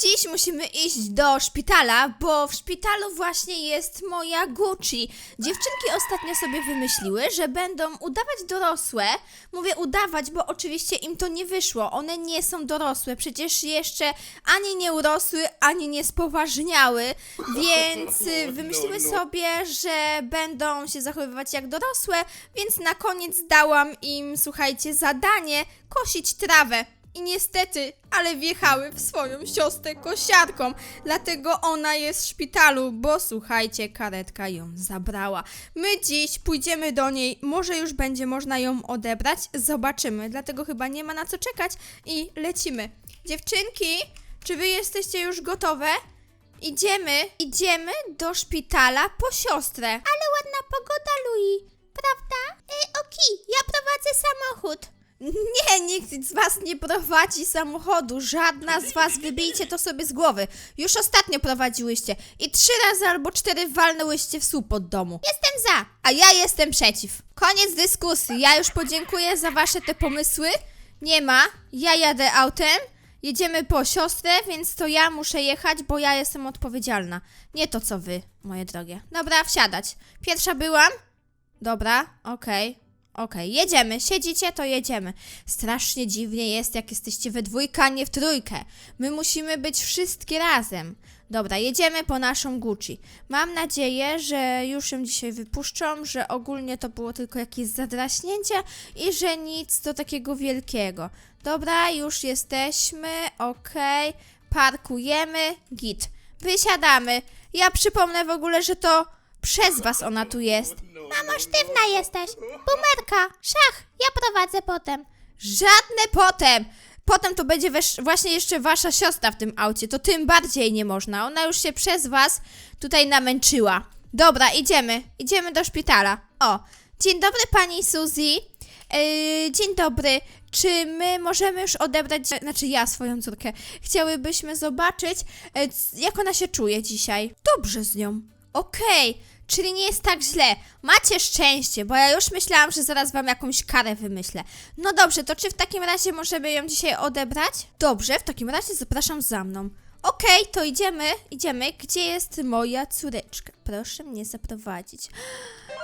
Dziś musimy iść do szpitala, bo w szpitalu właśnie jest moja Gucci. Dziewczynki ostatnio sobie wymyśliły, że będą udawać dorosłe. Mówię udawać, bo oczywiście im to nie wyszło. One nie są dorosłe, przecież jeszcze ani nie urosły, ani nie spoważniały, więc y, wymyśliły sobie, że będą się zachowywać jak dorosłe, więc na koniec dałam im, słuchajcie, zadanie kosić trawę. I niestety, ale wjechały w swoją siostrę kosiarką. Dlatego ona jest w szpitalu, bo słuchajcie, karetka ją zabrała. My dziś pójdziemy do niej, może już będzie można ją odebrać, zobaczymy. Dlatego chyba nie ma na co czekać i lecimy. Dziewczynki, czy wy jesteście już gotowe? Idziemy, idziemy do szpitala po siostrę. Ale ładna pogoda, Louis, prawda? E, Oki, ja prowadzę samochód. Nie, nikt z was nie prowadzi samochodu. Żadna z was, wybijcie to sobie z głowy. Już ostatnio prowadziłyście i trzy razy albo cztery walnęłyście w słup od domu. Jestem za, a ja jestem przeciw. Koniec dyskusji. Ja już podziękuję za wasze te pomysły. Nie ma. Ja jadę autem. Jedziemy po siostrę, więc to ja muszę jechać, bo ja jestem odpowiedzialna. Nie to co wy, moje drogie. Dobra, wsiadać. Pierwsza byłam. Dobra, okej. Okej, jedziemy. Siedzicie, to jedziemy. Strasznie dziwnie jest, jak jesteście we dwójkę, a nie w trójkę. My musimy być wszystkie razem. Dobra, jedziemy po naszą Gucci. Mam nadzieję, że już ją dzisiaj wypuszczą, że ogólnie to było tylko jakieś zadraśnięcie i że nic do takiego wielkiego. Dobra, już jesteśmy, okej. Parkujemy, git. Wysiadamy. Ja przypomnę w ogóle, że to przez was ona tu jest. Mamo, sztywna jesteś. Bumerka, szach, ja prowadzę potem. Żadne potem. Potem to będzie właśnie jeszcze wasza siostra w tym aucie, to tym bardziej nie można. Ona już się przez was tutaj namęczyła. Dobra, idziemy. Idziemy do szpitala. O, dzień dobry pani Suzy. Yy, dzień dobry. Czy my możemy już odebrać, znaczy ja swoją córkę, chciałybyśmy zobaczyć, e, jak ona się czuje dzisiaj. Dobrze z nią. Okej, czyli nie jest tak źle. Macie szczęście, bo ja już myślałam, że zaraz wam jakąś karę wymyślę. No dobrze, to czy w takim razie możemy ją dzisiaj odebrać? Dobrze, w takim razie zapraszam za mną. Okej, to idziemy, idziemy. Gdzie jest moja córeczka? Proszę mnie zaprowadzić.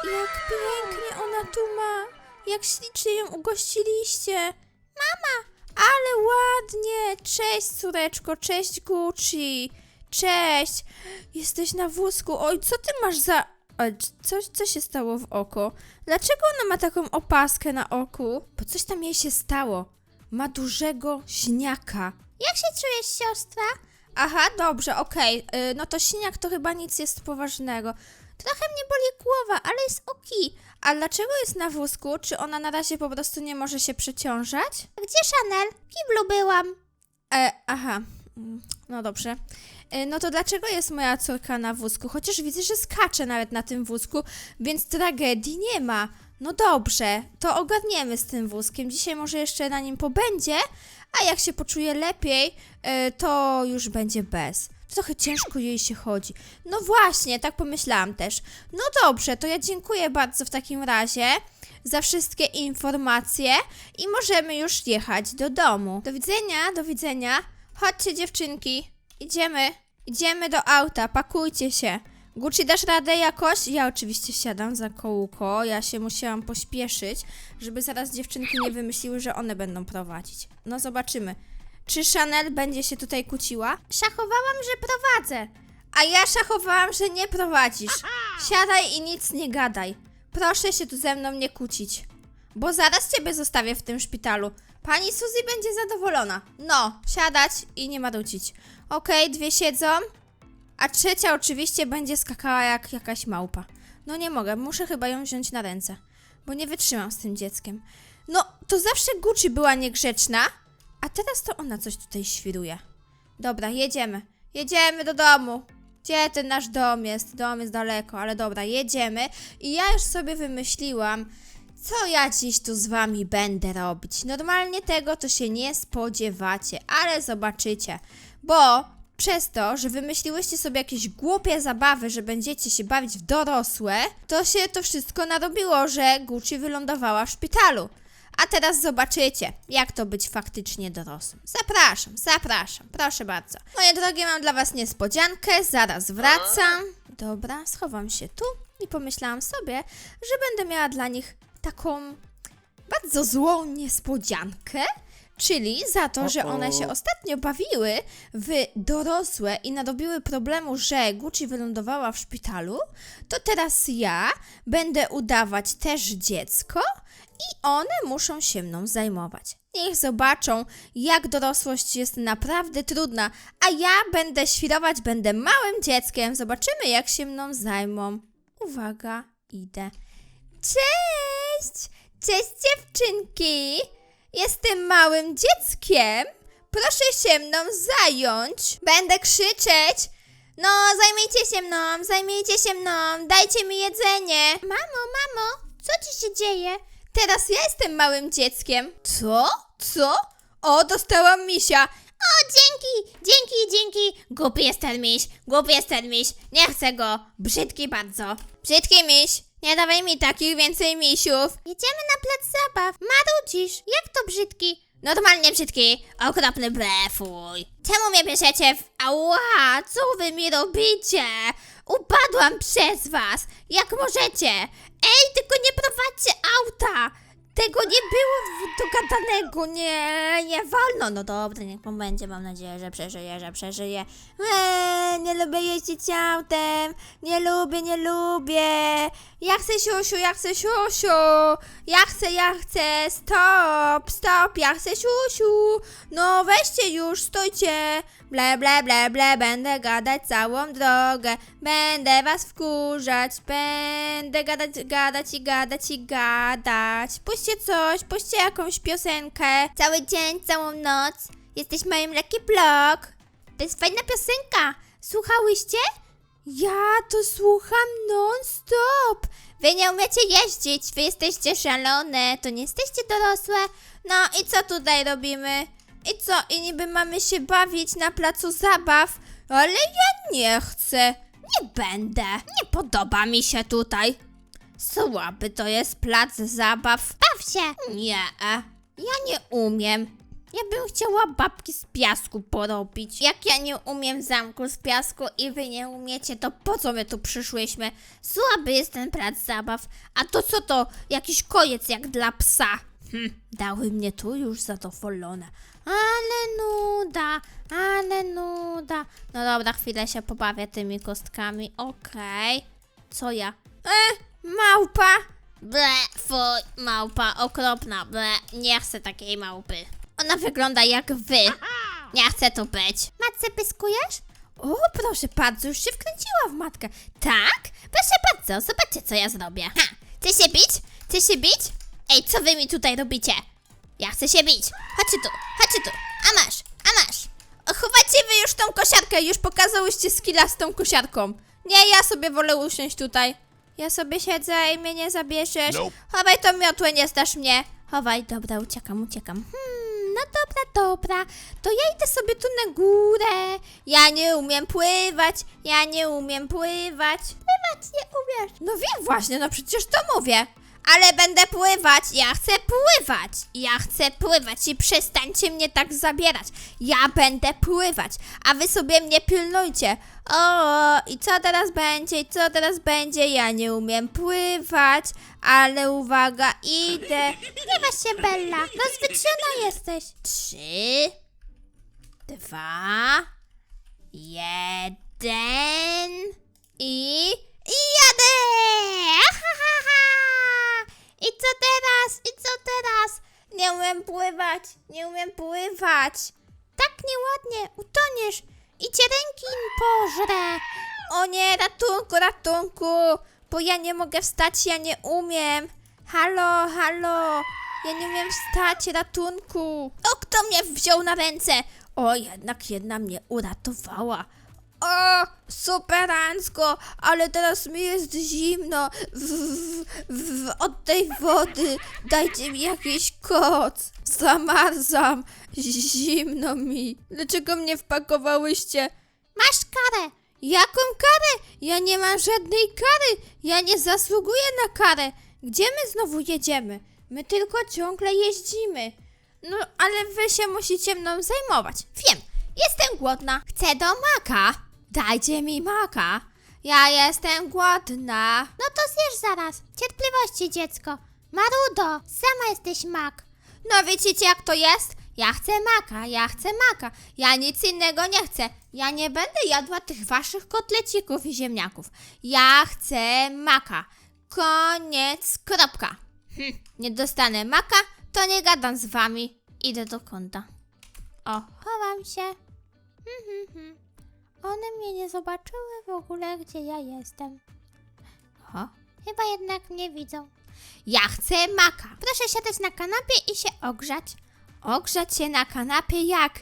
Jak pięknie ona tu ma. Jak ślicznie ją ugościliście. Mama, ale ładnie. Cześć, córeczko, cześć, Gucci. Cześć. Jesteś na wózku. Oj, co ty masz za... Coś, co się stało w oko? Dlaczego ona ma taką opaskę na oku? Bo coś tam jej się stało. Ma dużego śniaka. Jak się czujesz, siostra? Aha, dobrze, okej. Y, No to śniak to chyba nic jest poważnego. Trochę mnie boli głowa, ale jest oki. A dlaczego jest na wózku? Czy ona na razie po prostu nie może się przeciążać? Gdzie Chanel? W kiblu byłam. E, aha. Mm, No dobrze. E, No to dlaczego jest moja córka na wózku? Chociaż widzę, że skacze nawet na tym wózku, więc tragedii nie ma. No dobrze, to ogarniemy z tym wózkiem. Dzisiaj może jeszcze na nim pobędzie, a jak się poczuje lepiej, e, to już będzie bez. Trochę ciężko jej się chodzi. No właśnie, tak pomyślałam też. No dobrze, to ja dziękuję bardzo w takim razie za wszystkie informacje i możemy już jechać do domu. Do widzenia, do widzenia. Chodźcie dziewczynki, idziemy. Idziemy do auta, pakujcie się. Gucci, dasz radę jakoś? Ja oczywiście siadam za kołko, ja się musiałam pośpieszyć, żeby zaraz dziewczynki nie wymyśliły, że one będą prowadzić. No zobaczymy. Czy Chanel będzie się tutaj kłóciła? Szachowałam, że prowadzę. A ja szachowałam, że nie prowadzisz. Siadaj i nic nie gadaj. Proszę się tu ze mną nie kłócić. Bo zaraz ciebie zostawię w tym szpitalu. Pani Suzy będzie zadowolona. No, siadać i nie marudzić. Okej, dwie siedzą. A trzecia oczywiście będzie skakała jak jakaś małpa. No nie mogę, muszę chyba ją wziąć na ręce. Bo nie wytrzymam z tym dzieckiem. No, to zawsze Gucci była niegrzeczna. A teraz to ona coś tutaj świruje. Dobra, jedziemy. Jedziemy do domu. Gdzie ten nasz dom jest? Dom jest daleko, ale dobra, jedziemy. I ja już sobie wymyśliłam, co ja dziś tu z wami będę robić. Normalnie tego to się nie spodziewacie, ale zobaczycie. Bo przez to, że wymyśliłyście sobie jakieś głupie zabawy, że będziecie się bawić w dorosłe, to się to wszystko narobiło, że Gucci wylądowała w szpitalu. A teraz zobaczycie, jak to być faktycznie dorosłym. Zapraszam, zapraszam, proszę bardzo. Moje drogie, mam dla was niespodziankę, zaraz wracam. Dobra, schowam się tu i pomyślałam sobie, że będę miała dla nich taką bardzo złą niespodziankę, czyli za to, że one się ostatnio bawiły w dorosłe i narobiły problemu, że Gucci wylądowała w szpitalu, to teraz ja będę udawać też dziecko i one muszą się mną zajmować. Niech zobaczą, jak dorosłość jest naprawdę trudna, a ja będę świrować, będę małym dzieckiem. Zobaczymy, jak się mną zajmą. Uwaga, idę. Cześć! Cześć dziewczynki! Jestem małym dzieckiem. Proszę się mną zająć. Będę krzyczeć. No, zajmijcie się mną, zajmijcie się mną, dajcie mi jedzenie. Mamo, mamo, co ci się dzieje? Teraz ja jestem małym dzieckiem. Co? Co? O, dostałam misia. O, dzięki, dzięki, dzięki. Głupi jest ten miś, głupi jest ten miś. Nie chcę go. Brzydki bardzo. Brzydki miś. Nie dawaj mi takich więcej misiów. Jedziemy na plac zabaw. Marudzisz. Jak to brzydki? Normalnie brzydki. Okropny blefuj. Czemu mnie bierzecie w... Ała, co wy mi robicie? Upadłam przez was. Jak możecie? Ej, tylko nie prowadźcie auta. Tego nie było dogadanego, nie, nie wolno. No dobra, niech pan będzie, mam nadzieję, że przeżyje, że przeżyje. Eee, nie lubię jeździć autem, nie lubię, nie lubię. Ja chcę siusiu, ja chcę siusiu, ja chcę, ja chcę, stop, stop, ja chcę siusiu. No weźcie już, stójcie. Ble, ble, ble, ble, będę gadać całą drogę. Będę was wkurzać, będę gadać, gadać i gadać i gadać. Puśćcie coś, puśćcie jakąś piosenkę. Cały dzień, całą noc. Jesteś moim Lucky Block. To jest fajna piosenka. Słuchałyście? Ja to słucham non-stop. Wy nie umiecie jeździć, wy jesteście szalone, to nie jesteście dorosłe. No i co tutaj robimy? I co? I niby mamy się bawić na placu zabaw, ale ja nie chcę. Nie będę. Nie podoba mi się tutaj. Słaby to jest plac zabaw. Baw się. Nie. Ja nie umiem. Ja bym chciała babki z piasku porobić. Jak ja nie umiem zamku z piasku i wy nie umiecie, to po co my tu przyszłyśmy? Słaby jest ten plac zabaw. A to co to? Jakiś kojec jak dla psa. Hm, dały mnie tu już zadowolone. Ale nuda, ale nuda. No dobra, chwilę się pobawię tymi kostkami. Okej. Co ja? E, małpa. Ble, fuj, małpa, okropna, ble, nie chcę takiej małpy. Ona wygląda jak wy. Nie chcę tu być. Matce pyskujesz? O, proszę bardzo, już się wkręciła w matkę. Tak? Proszę bardzo, zobaczcie co ja zrobię. Ha, chcesz się bić? Chcesz się bić? Ej, co wy mi tutaj robicie? Ja chcę się bić. Chodźcie tu, chodźcie tu. A masz, a masz. O, Chowajcie wy już tą kosiarkę, już pokazałyście skilla z tą kosiarką. Nie, ja sobie wolę usiąść tutaj. Ja sobie siedzę i mnie nie zabierzesz. Nope. Chowaj tą miotłę, nie stasz mnie. Chowaj, dobra, uciekam, uciekam. Hmm, no dobra, dobra. To ja idę sobie tu na górę. Ja nie umiem pływać, ja nie umiem pływać. Pływać nie umiesz. No wiem właśnie, no przecież to mówię. Ale będę pływać, ja chcę pływać, ja chcę pływać i przestańcie mnie tak zabierać. Ja będę pływać, a wy sobie mnie pilnujcie. O, i co teraz będzie, i co teraz będzie? Ja nie umiem pływać, ale uwaga, idę. Nie się, Bella, rozwydrzona jesteś. Trzy, dwa, jeden i... i jadę! Ha, ha, ha! I co teraz? I co teraz? Nie umiem pływać, nie umiem pływać. Tak nieładnie, utoniesz i cię ręki pożre. O nie, ratunku, ratunku, bo ja nie mogę wstać, ja nie umiem. Halo, halo, ja nie umiem wstać, ratunku. O, kto mnie wziął na ręce? O, jednak jedna mnie uratowała. O, superancko, ale teraz mi jest zimno. W, w, w, od tej wody dajcie mi jakiś koc. Zamarzam. Zimno mi. Dlaczego mnie wpakowałyście? Masz karę. Jaką karę? Ja nie mam żadnej kary. Ja nie zasługuję na karę. Gdzie my znowu jedziemy? My tylko ciągle jeździmy. No, ale wy się musicie mną zajmować. Wiem, jestem głodna. Chcę do maka. Dajcie mi maka. Ja jestem głodna. No to zjesz zaraz. Cierpliwości, dziecko. Marudo, sama jesteś mak. No widzicie jak to jest? Ja chcę maka, ja chcę maka. Ja nic innego nie chcę. Ja nie będę jadła tych waszych kotlecików i ziemniaków. Ja chcę maka. Koniec, kropka. Hm, nie dostanę maka, to nie gadam z wami. Idę do kąta. O, Chowam się. Hmm, hmm, hmm. One mnie nie zobaczyły w ogóle, gdzie ja jestem. o. Chyba jednak mnie widzą. Ja chcę maka. Proszę siadać na kanapie i się ogrzać. Ogrzać się na kanapie jak?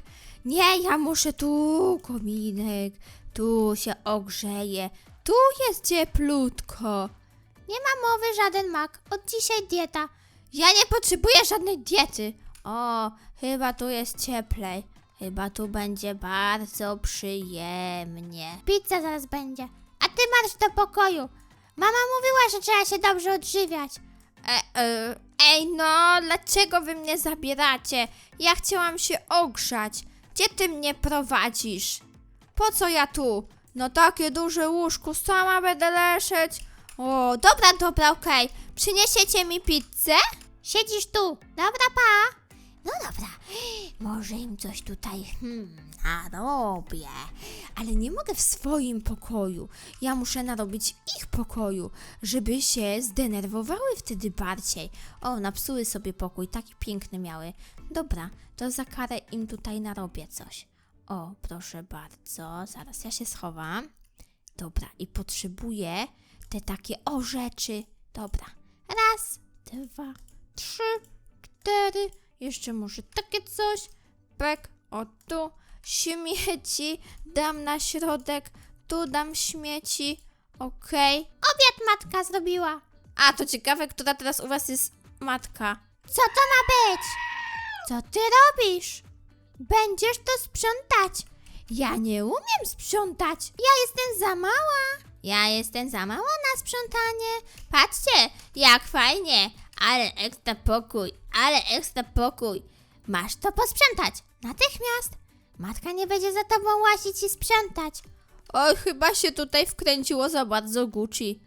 Nie, ja muszę tu kominek, tu się ogrzeję, tu jest cieplutko. Nie ma mowy żaden mak. Od dzisiaj dieta. Ja nie potrzebuję żadnej diety. O, chyba tu jest cieplej. Chyba tu będzie bardzo przyjemnie. Pizza zaraz będzie. A ty marsz do pokoju. Mama mówiła, że trzeba się dobrze odżywiać. E, e, ej, no, dlaczego wy mnie zabieracie? Ja chciałam się ogrzać. Gdzie ty mnie prowadzisz? Po co ja tu? No takie duże łóżko, sama będę leżeć. O, dobra, dobra, okej. Przyniesiecie mi pizzę? Siedzisz tu. Dobra, pa. Może im coś tutaj hmm, narobię, ale nie mogę w swoim pokoju. Ja muszę narobić w ich pokoju, żeby się zdenerwowały wtedy bardziej. O, napsuły sobie pokój, taki piękny miały. Dobra, to za karę im tutaj narobię coś. O, proszę bardzo, zaraz ja się schowam. Dobra, i potrzebuję te takie o rzeczy. Dobra, raz, dwa, trzy, cztery, jeszcze może takie coś. Pek, o tu, śmieci, dam na środek, tu dam śmieci, okej. Obiad matka zrobiła. A, to ciekawe, która teraz u was jest matka. Co to ma być? Co ty robisz? Będziesz to sprzątać. Ja nie umiem sprzątać. Ja jestem za mała. Ja jestem za mała na sprzątanie. Patrzcie, jak fajnie. Ale ekstra pokój, ale ekstra pokój. Masz to posprzątać. Natychmiast. Matka nie będzie za tobą łazić i sprzątać. Oj, chyba się tutaj wkręciło za bardzo Gucci.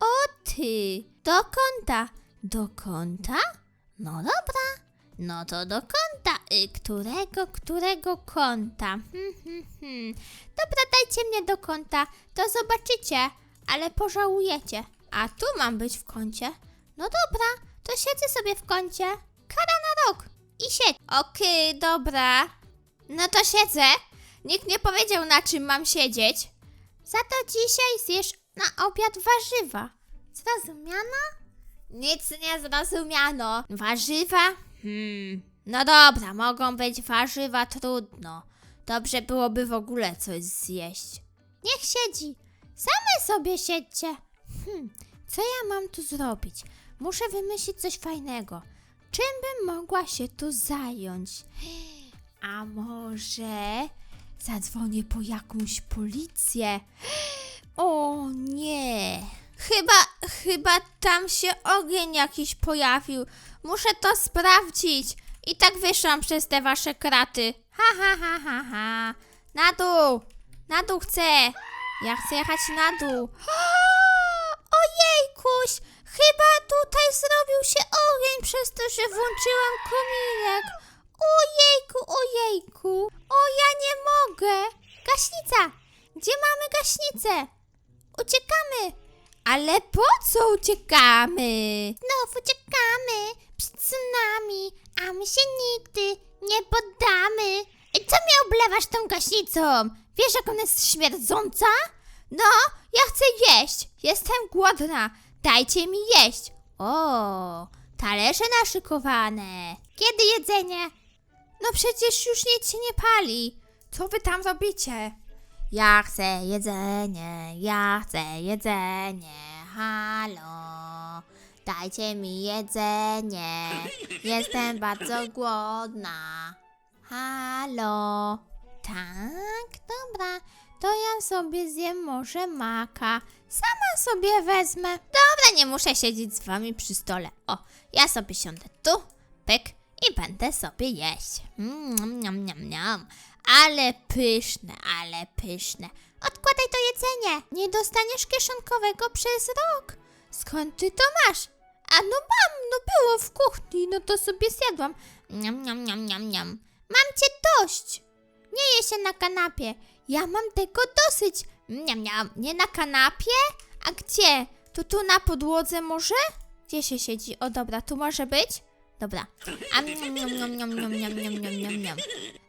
O ty, do kąta. Do kąta? No dobra. No to do kąta. Y, którego, którego kąta? Hmm, hmm, hmm. Dobra, dajcie mnie do kąta. To zobaczycie, ale pożałujecie. A tu mam być w kącie. No dobra, to siedzę sobie w kącie. Kara na rok. I siedź. Okej, dobra. No to siedzę. Nikt nie powiedział, na czym mam siedzieć. Za to dzisiaj zjesz na obiad warzywa. Zrozumiano? Nic nie zrozumiano. Warzywa? Hmm. No dobra, mogą być warzywa, trudno. Dobrze byłoby w ogóle coś zjeść. Niech siedzi. Same sobie siedźcie. Hmm, co ja mam tu zrobić? Muszę wymyślić coś fajnego. Czym bym mogła się tu zająć? A może zadzwonię po jakąś policję? O nie! Chyba, chyba tam się ogień jakiś pojawił. Muszę to sprawdzić. I tak wyszłam przez te wasze kraty. Ha, ha, ha, ha, ha. Na dół! Na dół chcę! Ja chcę jechać na dół. Ojejkuś! Chyba tutaj zrobił się ogień przez to, że włączyłam kominek. Ojejku, ojejku. O, ja nie mogę. Gaśnica! Gdzie mamy gaśnicę? Uciekamy. Ale po co uciekamy? Znów uciekamy przed tsunami, a my się nigdy nie poddamy. I co mnie oblewasz tą gaśnicą? Wiesz, jak ona jest śmierdząca? No, ja chcę jeść. Jestem głodna. Dajcie mi jeść. O, talerze naszykowane. Kiedy jedzenie? No przecież już nic się nie pali. Co wy tam robicie? Ja chcę jedzenie, ja chcę jedzenie. Halo, dajcie mi jedzenie. Jestem bardzo głodna. Halo. Tak, dobra. To ja sobie zjem może maka. Sama sobie wezmę. Dobra, nie muszę siedzieć z wami przy stole. O, ja sobie siądę tu, pyk i będę sobie jeść. Mm, niam, niam, niam. Ale pyszne, ale pyszne. Odkładaj to jedzenie. Nie dostaniesz kieszonkowego przez rok. Skąd ty to masz? A no mam, no było w kuchni, no to sobie zjadłam. Niam, niam, niam, niam, niam. Mam cię dość. Nie je się na kanapie. Ja mam tego dosyć. Niam, niam. Nie na kanapie? A gdzie? To tu na podłodze może? Gdzie się siedzi? O dobra, tu może być? Dobra. A niam, niam, niam, niam, niam, niam, niam, niam, niam.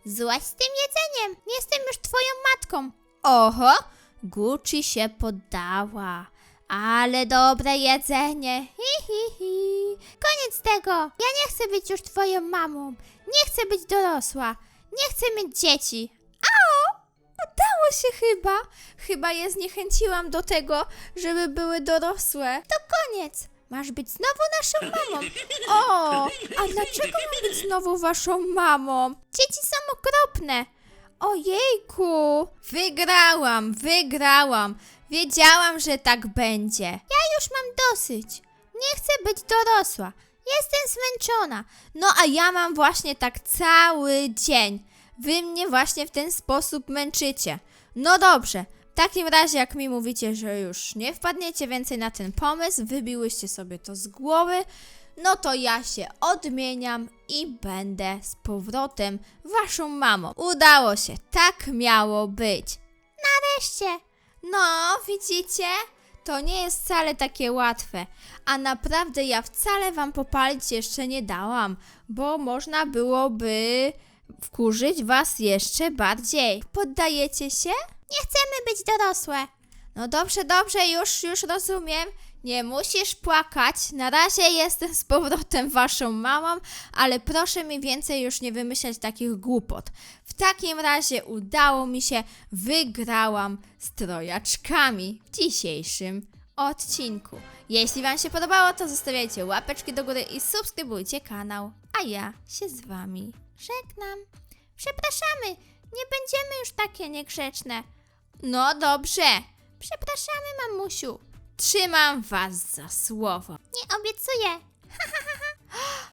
Złaś z tym jedzeniem. Nie jestem już twoją matką. Oho, Gucci się poddała. Ale dobre jedzenie. Hi, hi, hi. Koniec tego. Ja nie chcę być już twoją mamą. Nie chcę być dorosła. Nie chcę mieć dzieci. Udało się chyba. Chyba je zniechęciłam do tego, żeby były dorosłe. To koniec. Masz być znowu naszą mamą. O, a dlaczego mam być znowu waszą mamą? Dzieci są okropne. Ojejku, wygrałam, wygrałam. Wiedziałam, że tak będzie. Ja już mam dosyć. Nie chcę być dorosła. Jestem zmęczona. No a ja mam właśnie tak cały dzień. Wy mnie właśnie w ten sposób męczycie. No dobrze, w takim razie jak mi mówicie, że już nie wpadniecie więcej na ten pomysł, wybiłyście sobie to z głowy, no to ja się odmieniam i będę z powrotem waszą mamą. Udało się, tak miało być. Nareszcie. No, widzicie? To nie jest wcale takie łatwe. A naprawdę ja wcale wam popalić jeszcze nie dałam, bo można byłoby wkurzyć was jeszcze bardziej. Poddajecie się? Nie chcemy być dorosłe. No dobrze, dobrze, już, już rozumiem. Nie musisz płakać. Na razie jestem z powrotem waszą mamą, ale proszę mi więcej już nie wymyślać takich głupot. W takim razie udało mi się, wygrałam z trojaczkami w dzisiejszym odcinku. Jeśli wam się podobało, to zostawiajcie łapeczki do góry i subskrybujcie kanał. A ja się z wami Żegnam. Przepraszamy. Nie będziemy już takie niegrzeczne. No dobrze, Przepraszamy, mamusiu. Trzymam was za słowo. Nie obiecuję.